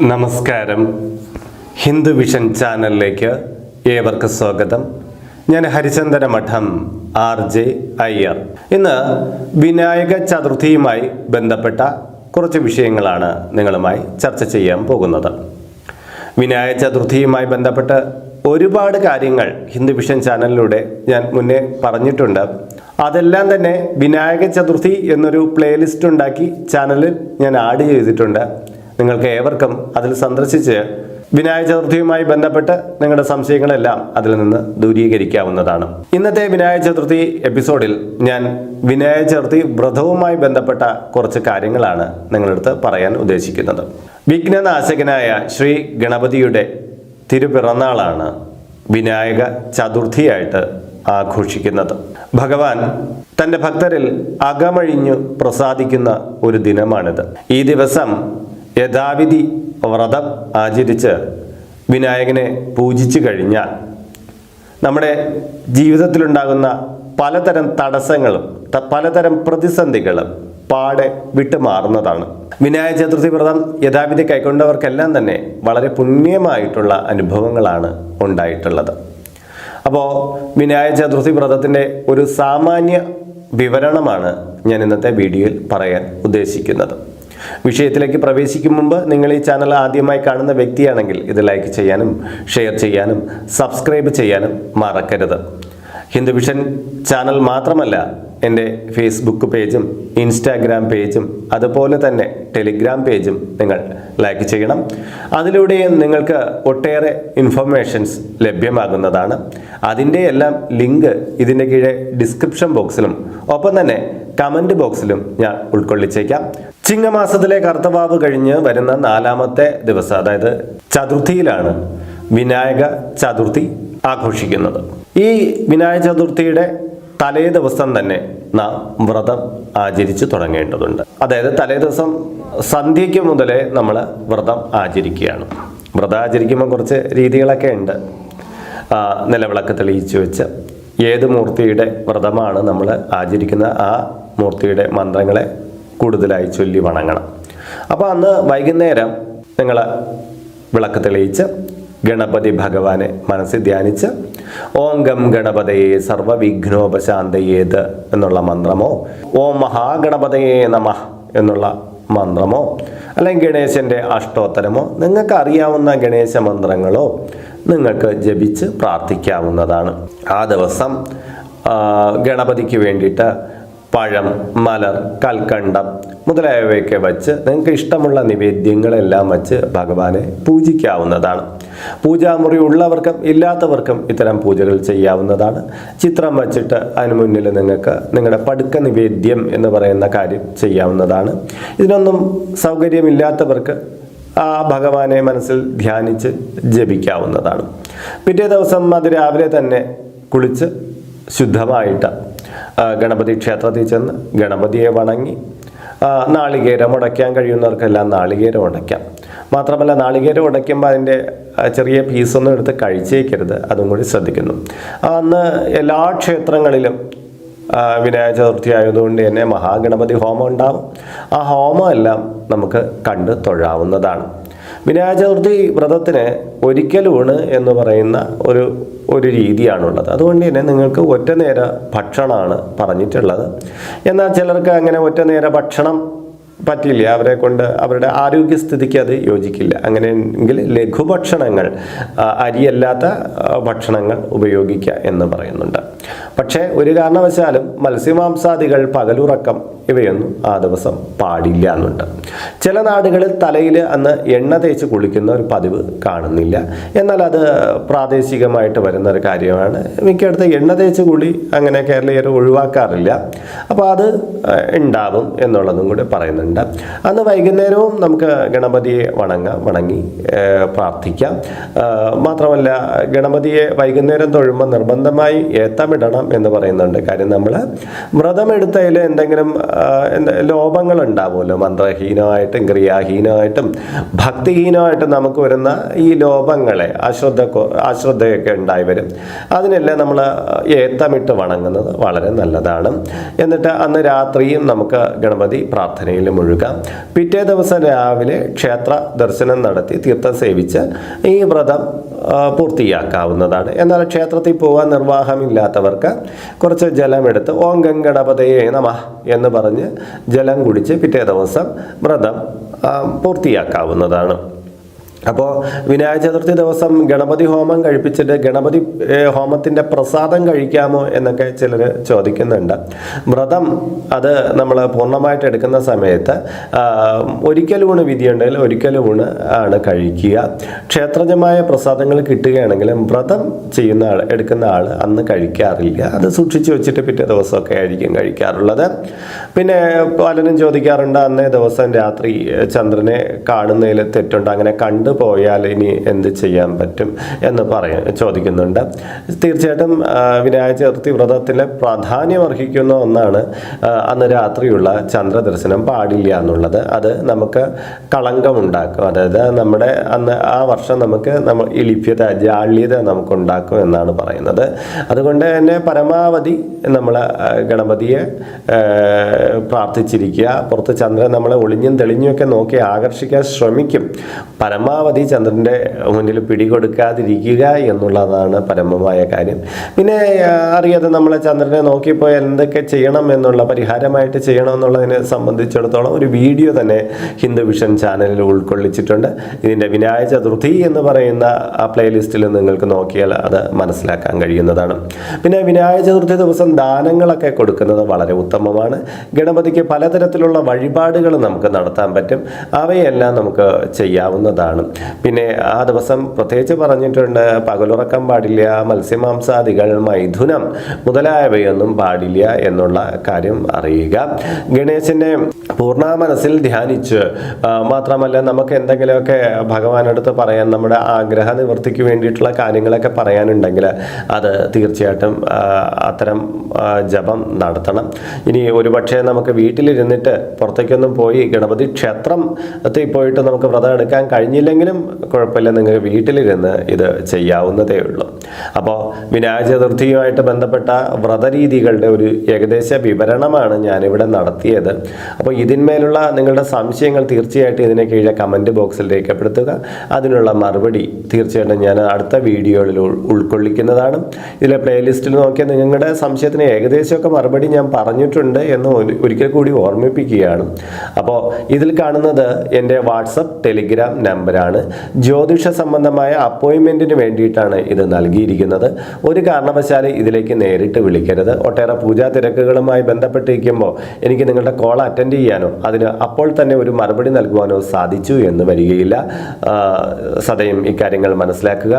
നമസ്കാരം. ഹിന്ദു വിഷൻ ചാനലിലേക്ക് ഏവർക്ക് സ്വാഗതം. ഞാൻ ഹരിചന്ദന മഠം ആർ ജെ അയ്യർ. ഇന്ന് വിനായക ചതുർത്ഥിയുമായി ബന്ധപ്പെട്ട കുറച്ച് വിഷയങ്ങളാണ് നിങ്ങളുമായി ചർച്ച ചെയ്യാൻ പോകുന്നത്. വിനായക ചതുർത്ഥിയുമായി ബന്ധപ്പെട്ട് ഒരുപാട് കാര്യങ്ങൾ ഹിന്ദു വിഷൻ ചാനലിലൂടെ ഞാൻ മുന്നേ പറഞ്ഞിട്ടുണ്ട്. അതെല്ലാം തന്നെ വിനായക ചതുർത്ഥി എന്നൊരു പ്ലേലിസ്റ്റ് ഉണ്ടാക്കി ചാനലിൽ ഞാൻ ആഡ് ചെയ്തിട്ടുണ്ട്. നിങ്ങൾക്ക് ഏവർക്കും അതിൽ സന്ദർശിച്ച് വിനായക ചതുർത്ഥിയുമായി ബന്ധപ്പെട്ട് നിങ്ങളുടെ സംശയങ്ങളെല്ലാം അതിൽ നിന്ന് ദൂരീകരിക്കാവുന്നതാണ്. ഇന്നത്തെ വിനായക ചതുർത്ഥി എപ്പിസോഡിൽ ഞാൻ വിനായക ചതുർത്ഥി വ്രതവുമായി ബന്ധപ്പെട്ട കുറച്ച് കാര്യങ്ങളാണ് നിങ്ങളടുത്ത് പറയാൻ ഉദ്ദേശിക്കുന്നത്. വിഘ്നനാശകനായ ശ്രീ ഗണപതിയുടെ തിരുപിറന്നാളാണ് വിനായക ചതുർത്ഥിയായിട്ട് ആഘോഷിക്കുന്നത്. ഭഗവാൻ തന്റെ ഭക്തരിൽ അകമഴിഞ്ഞു പ്രസാദിക്കുന്ന ഒരു ദിനമാണിത്. ഈ ദിവസം യഥാവിധി വ്രതം ആചരിച്ച് വിനായകനെ പൂജിച്ചു കഴിഞ്ഞാൽ നമ്മുടെ ജീവിതത്തിലുണ്ടാകുന്ന പലതരം തടസ്സങ്ങളും പലതരം പ്രതിസന്ധികളും പാടെ വിട്ടുമാറുന്നതാണ്. വിനായക ചതുർത്ഥി വ്രതം യഥാവിധി കൈക്കൊണ്ടവർക്കെല്ലാം തന്നെ വളരെ പുണ്യമായിട്ടുള്ള അനുഭവങ്ങളാണ് ഉണ്ടായിട്ടുള്ളത്. അപ്പോൾ വിനായക ചതുർത്ഥി വ്രതത്തിന്റെ ഒരു സാമാന്യ വിവരണമാണ് ഞാൻ ഇന്നത്തെ വീഡിയോയിൽ പറയാൻ ഉദ്ദേശിക്കുന്നത്. വിഷയത്തിലേക്ക് പ്രവേശിക്കും മുമ്പ് നിങ്ങൾ ഈ ചാനൽ ആദ്യമായി കാണുന്ന വ്യക്തിയാണെങ്കിൽ ഇത് ലൈക്ക് ചെയ്യാനും ഷെയർ ചെയ്യാനും സബ്സ്ക്രൈബ് ചെയ്യാനും മറക്കരുത്. ഹിന്ദുവിഷൻ ചാനൽ മാത്രമല്ല എന്റെ ഫേസ്ബുക്ക് പേജും ഇൻസ്റ്റാഗ്രാം പേജും അതുപോലെ തന്നെ ടെലിഗ്രാം പേജും നിങ്ങൾ ലൈക്ക് ചെയ്യണം. അതിലൂടെയും നിങ്ങൾക്ക് ഒട്ടേറെ ഇൻഫർമേഷൻസ് ലഭ്യമാകുന്നതാണ്. അതിന്റെ എല്ലാം ലിങ്ക് ഇതിന്റെ കീഴെ ഡിസ്ക്രിപ്ഷൻ ബോക്സിലും ഒപ്പം തന്നെ കമന്റ് ബോക്സിലും ഞാൻ ഉൾക്കൊള്ളിച്ചേക്കാം. ചിങ്ങമാസത്തിലെ കർത്തവാവ് കഴിഞ്ഞ് വരുന്ന നാലാമത്തെ ദിവസം അതായത് ചതുർത്ഥിയിലാണ് വിനായക ചതുർത്ഥി ആഘോഷിക്കുന്നത്. ഈ വിനായക ചതുർത്ഥിയുടെ തലേ ദിവസം തന്നെ നാം വ്രതം ആചരിച്ചു തുടങ്ങേണ്ടതുണ്ട്. അതായത് തലേ ദിവസം സന്ധ്യയ്ക്ക് മുതലേ നമ്മൾ വ്രതം ആചരിക്കുകയാണ്. വ്രതം ആചരിക്കുമ്പോൾ കുറച്ച് രീതികളൊക്കെ ഉണ്ട്. നിലവിളക്ക് തെളിയിച്ചു വെച്ച് ഏത് മൂർത്തിയുടെ വ്രതമാണ് നമ്മൾ ആചരിക്കുന്ന ആ മൂർത്തിയുടെ മന്ത്രങ്ങളെ കൂടുതലായി ചൊല്ലി വണങ്ങണം. അപ്പോൾ അന്ന് വൈകുന്നേരം നിങ്ങൾ വിളക്ക് തെളിയിച്ച് ഗണപതി ഭഗവാനെ മനസ്സിൽ ധ്യാനിച്ച് ഓം ഗം ഗണപതയെ സർവവിഘ്നോപശാന്തയേത് എന്നുള്ള മന്ത്രമോ ഓം മഹാഗണപതയെ നമ എന്നുള്ള മന്ത്രമോ അല്ലെങ്കിൽ ഗണേശന്റെ അഷ്ടോത്തരമോ നിങ്ങൾക്ക് അറിയാവുന്ന ഗണേശ മന്ത്രങ്ങളോ നിങ്ങൾക്ക് ജപിച്ച് പ്രാർത്ഥിക്കാവുന്നതാണ്. ആ ദിവസം ഗണപതിക്ക് വേണ്ടിയിട്ട് പഴം മലർ കൽക്കണ്ടം മുതലായവയൊക്കെ വച്ച് നിങ്ങൾക്ക് ഇഷ്ടമുള്ള നിവേദ്യങ്ങളെല്ലാം വച്ച് ഭഗവാനെ പൂജിക്കാവുന്നതാണ്. പൂജാമുറി ഉള്ളവർക്കും ഇല്ലാത്തവർക്കും ഇത്തരം പൂജകൾ ചെയ്യാവുന്നതാണ്. ചിത്രം വച്ചിട്ട് അതിന് മുന്നിൽ നിങ്ങൾക്ക് നിങ്ങളുടെ പടുക്ക നിവേദ്യം എന്ന് പറയുന്ന കാര്യം ചെയ്യാവുന്നതാണ്. ഇതിനൊന്നും സൗകര്യമില്ലാത്തവർക്ക് ആ ഭഗവാനെ മനസ്സിൽ ധ്യാനിച്ച് ജപിക്കാവുന്നതാണ്. പിറ്റേ ദിവസം അതിരാവിലെ തന്നെ കുളിച്ച് ശുദ്ധമായിട്ട് ഗണപതി ക്ഷേത്രത്തിൽ ചെന്ന് ഗണപതിയെ വണങ്ങി നാളികേരം ഉടയ്ക്കാൻ കഴിയുന്നവർക്കെല്ലാം നാളികേരം ഉടയ്ക്കാം. മാത്രമല്ല നാളികേരം ഉടയ്ക്കുമ്പോൾ അതിന്റെ ചെറിയ പീസൊന്നും എടുത്ത് കഴിച്ചേക്കരുത്. അതും കൂടി ശ്രദ്ധിക്കുന്നു. അന്ന് എല്ലാ ക്ഷേത്രങ്ങളിലും വിനായക ചതുർത്ഥി ആയതുകൊണ്ട് തന്നെ മഹാഗണപതി ഹോമം ഉണ്ടാവും. ആ ഹോമം എല്ലാം നമുക്ക് കണ്ട് തൊഴാവുന്നതാണ്. വിനായക വ്രതത്തിന് ഒരിക്കലൂണ് എന്ന് പറയുന്ന ഒരു ഒരു രീതിയാണുള്ളത്. അതുകൊണ്ട് തന്നെ നിങ്ങൾക്ക് ഒറ്റ നേര ഭക്ഷണമാണ് പറഞ്ഞിട്ടുള്ളത്. എന്നാൽ ചിലർക്ക് അങ്ങനെ ഒറ്റ നേര ഭക്ഷണം പറ്റില്ല. അവരെ കൊണ്ട് അവരുടെ ആരോഗ്യസ്ഥിതിക്ക് അത് യോജിക്കില്ല. അങ്ങനെയെങ്കിൽ ലഘുഭക്ഷണങ്ങൾ അരിയല്ലാത്ത ഭക്ഷണങ്ങൾ ഉപയോഗിക്കുക എന്ന് പറയുന്നുണ്ട്. പക്ഷേ ഒരു കാരണവശാലും മത്സ്യമാംസാദികൾ പകലുറക്കം ഇവയൊന്നും ആ ദിവസം പാടില്ല എന്നുണ്ട്. ചില നാടുകളിൽ തലയിൽ അന്ന് എണ്ണ തേച്ച് കുളിക്കുന്ന ഒരു പതിവ് കാണുന്നില്ല. എന്നാൽ അത് പ്രാദേശികമായിട്ട് വരുന്ന ഒരു കാര്യമാണ്. മിക്കയിടത്ത് എണ്ണ തേച്ച് കുളി അങ്ങനെ കേരളീയർ ഒഴിവാക്കാറില്ല. അപ്പോൾ അത് ഉണ്ടാവും എന്നുള്ളതും കൂടി പറയുന്നുണ്ട്. അന്ന് വൈകുന്നേരവും നമുക്ക് ഗണപതിയെ വണങ്ങാം വണങ്ങി പ്രാർത്ഥിക്കാം. മാത്രമല്ല ഗണപതിയെ വൈകുന്നേരം തൊഴുമ്പോൾ നിർബന്ധമായി ഏത്തമിടണം എന്ന് പറയുന്നുണ്ട്. കാര്യം നമ്മൾ വ്രതമെടുത്തതിൽ എന്തെങ്കിലും ആ, എന്താ ലോപങ്ങൾ ഉണ്ടാവുമല്ലോ മന്ത്രഹീനമായിട്ടും ക്രിയാഹീനമായിട്ടും ഭക്തിഹീനമായിട്ടും നമുക്ക് വരുന്ന ഈ ലോപങ്ങളെ അശ്രദ്ധ അശ്രദ്ധയൊക്കെ ഉണ്ടായി വരും. അതിനെല്ലാം നമ്മൾ ഏത്തമിട്ട് വണങ്ങുന്നത് വളരെ നല്ലതാണ്. എന്നിട്ട് അന്ന് രാത്രിയും നമുക്ക് ഗണപതി പ്രാർത്ഥനയിൽ മുഴുകാം. പിറ്റേ ദിവസം രാവിലെ ക്ഷേത്ര ദർശനം നടത്തി തീർത്ഥം സേവിച്ച് ഈ വ്രതം പൂർത്തിയാക്കാവുന്നതാണ്. എന്നാൽ ക്ഷേത്രത്തിൽ പോകാൻ നിർവാഹമില്ലാത്തവർക്ക് കുറച്ച് ജലമെടുത്ത് ഓം ഗംഗണപതയെ നമ എന്ന് പറഞ്ഞ് ജലം കുടിച്ച് പിറ്റേ ദിവസം വ്രതം പൂർത്തിയാക്കാവുന്നതാണ്. അപ്പോൾ വിനായക ചതുർത്ഥി ദിവസം ഗണപതി ഹോമം കഴിപ്പിച്ചിട്ട് ഗണപതി ഹോമത്തിന്റെ പ്രസാദം കഴിക്കാമോ എന്നൊക്കെ ചിലർ ചോദിക്കുന്നുണ്ട്. വ്രതം അത് നമ്മൾ പൂർണമായിട്ട് എടുക്കുന്ന സമയത്ത് ഒരിക്കലൂണ് വിധിയുണ്ടെങ്കിൽ ഒരിക്കൽ ഊണ് ആണ് കഴിക്കുക. ക്ഷേത്രജമായ പ്രസാദങ്ങൾ കിട്ടുകയാണെങ്കിലും വ്രതം ചെയ്യുന്ന ആൾ എടുക്കുന്ന ആൾ അന്ന് കഴിക്കാറില്ല. അത് സൂക്ഷിച്ചു വെച്ചിട്ട് പിറ്റേ ദിവസമൊക്കെ ആയിരിക്കും കഴിക്കാറുള്ളത്. പിന്നെ പലരും ചോദിക്കാറുണ്ട് അന്നേ ദിവസം രാത്രി ചന്ദ്രനെ കാണുന്നതിൽ തെറ്റുണ്ട് അങ്ങനെ കണ്ടുപോയാൽ ഇനി എന്ത് ചെയ്യാൻ പറ്റും എന്ന് പറയ ചോദിക്കുന്നുണ്ട്. തീർച്ചയായിട്ടും വിനായക ചതുർത്ഥി വ്രതത്തിലെ പ്രാധാന്യം അർഹിക്കുന്ന ഒന്നാണ് അന്ന് രാത്രിയുള്ള ചന്ദ്രദർശനം പാടില്ല എന്നുള്ളത്. അത് നമുക്ക് കളങ്കമുണ്ടാക്കും. അതായത് നമ്മുടെ അന്ന് ആ വർഷം നമുക്ക് നമ്മൾ ഈ ലിപ്യത ജാള്യത നമുക്ക് ഉണ്ടാക്കും എന്നാണ് പറയുന്നത്. അതുകൊണ്ട് തന്നെ പരമാവധി നമ്മൾ ഗണപതിയെ പ്രാർത്ഥിച്ചിരിക്കുക. പുറത്ത് ചന്ദ്രൻ നമ്മളെ ഒളിഞ്ഞും തെളിഞ്ഞും ഒക്കെ നോക്കി ആകർഷിക്കാൻ ശ്രമിക്കും. പരമാവധി ചന്ദ്രന്റെ മുന്നിൽ പിടികൊടുക്കാതിരിക്കുക എന്നുള്ളതാണ് പരമമായ കാര്യം. പിന്നെ അറിയാതെ നമ്മൾ ചന്ദ്രനെ നോക്കിപ്പോയി എന്തൊക്കെ ചെയ്യണം എന്നുള്ള പരിഹാരമായിട്ട് ചെയ്യണം എന്നുള്ളതിനെ സംബന്ധിച്ചിടത്തോളം ഒരു വീഡിയോ തന്നെ ഹിന്ദു വിഷൻ ചാനലിൽ ഉൾക്കൊള്ളിച്ചിട്ടുണ്ട്. ഇതിന്റെ വിനായ ചതുർത്ഥി എന്ന് പറയുന്ന ആ പ്ലേലിസ്റ്റിൽ നിങ്ങൾക്ക് നോക്കിയാൽ അത് മനസ്സിലാക്കാൻ കഴിയുന്നതാണ്. പിന്നെ വിനായക ചതുർത്ഥി ദിവസം ദാനങ്ങളൊക്കെ കൊടുക്കുന്നത് വളരെ ഉത്തമമാണ്. ഗണപതിക്ക് പലതരത്തിലുള്ള വഴിപാടുകൾ നമുക്ക് നടത്താൻ പറ്റും. അവയെല്ലാം നമുക്ക് ചെയ്യാവുന്നതാണ്. പിന്നെ ആ ദിവസം പ്രത്യേകിച്ച് പറഞ്ഞിട്ടുണ്ട് പകലുറക്കം പാടില്ല മത്സ്യമാംസാദികൾ മൈഥുനം മുതലായവയൊന്നും പാടില്ല എന്നുള്ള കാര്യം അറിയുക. ഗണേശനെ പൂർണ മനസ്സിൽ ധ്യാനിച്ച് മാത്രമല്ല നമുക്ക് എന്തെങ്കിലുമൊക്കെ ഭഗവാനടുത്ത് പറയാൻ നമ്മുടെ ആഗ്രഹ നിവൃത്തിക്ക് വേണ്ടിയിട്ടുള്ള കാര്യങ്ങളൊക്കെ പറയാനുണ്ടെങ്കിൽ അത് തീർച്ചയായിട്ടും അത്തരം ജപം നടത്തണം. ഇനി ഒരുപക്ഷെ നമുക്ക് വീട്ടിലിരുന്നിട്ട് പുറത്തേക്കൊന്നും പോയി ഗണപതി ക്ഷേത്രത്തിൽ പോയിട്ട് നമുക്ക് വ്രതം എടുക്കാൻ കഴിഞ്ഞില്ലെങ്കിലും കുഴപ്പമില്ല നിങ്ങൾക്ക് വീട്ടിലിരുന്ന് ഇത് ചെയ്യാവുന്നതേ ഉള്ളൂ. അപ്പോൾ വിനായക ചതുർത്ഥിയുമായിട്ട് ബന്ധപ്പെട്ട വ്രതരീതികളുടെ ഒരു ഏകദേശ വിവരണമാണ് ഞാനിവിടെ നടത്തിയത്. അപ്പോൾ ഇതിന്മേലുള്ള നിങ്ങളുടെ സംശയങ്ങൾ തീർച്ചയായിട്ടും ഇതിനെ കീഴെ കമന്റ് ബോക്സിൽ രേഖപ്പെടുത്തുക. അതിനുള്ള മറുപടി തീർച്ചയായിട്ടും ഞാൻ അടുത്ത വീഡിയോയിൽ ഉൾക്കൊള്ളിക്കുന്നതാണ്. ഇതിലെ പ്ലേലിസ്റ്റിൽ നോക്കിയാൽ നിങ്ങളുടെ സംശയത്തിന് ഏകദേശമൊക്കെ മറുപടി ഞാൻ പറഞ്ഞിട്ടുണ്ട് എന്ന് ഒരു- ഒരിക്കൽ കൂടി ഓർമ്മിപ്പിക്കുകയാണ്. അപ്പോൾ ഇതിൽ കാണുന്നത് എന്റെ വാട്സപ്പ് ടെലിഗ്രാം നമ്പറാണ്. ജ്യോതിഷ സംബന്ധമായ അപ്പോയിൻമെന്റിന് വേണ്ടിയിട്ടാണ് ഇത് നൽകിയിരിക്കുന്നത്. ഒരു കാരണവശാലും ഇതിലേക്ക് നേരിട്ട് വിളിക്കരുത്. ഒട്ടേറെ പൂജാ തിരക്കുകളുമായി ബന്ധപ്പെട്ടിരിക്കുമ്പോൾ എനിക്ക് നിങ്ങളുടെ കോൾ അറ്റൻഡ് ചെയ്യാനോ അതിന് അപ്പോൾ തന്നെ ഒരു മറുപടി നൽകുവാനോ സാധിച്ചു എന്ന് വരികയില്ല. സദയം ഇക്കാര്യങ്ങൾ മനസ്സിലാക്കുക.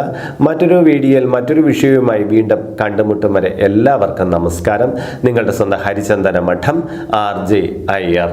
മറ്റൊരു വീഡിയോയിൽ മറ്റൊരു വിഷയവുമായി വീണ്ടും കണ്ടുമുട്ടും വരെ എല്ലാവർക്കും നമസ്കാരം. നിങ്ങളുടെ സ്വന്തം ഹരിചന്ദന മഠം ആർ ജെ അയ്യർ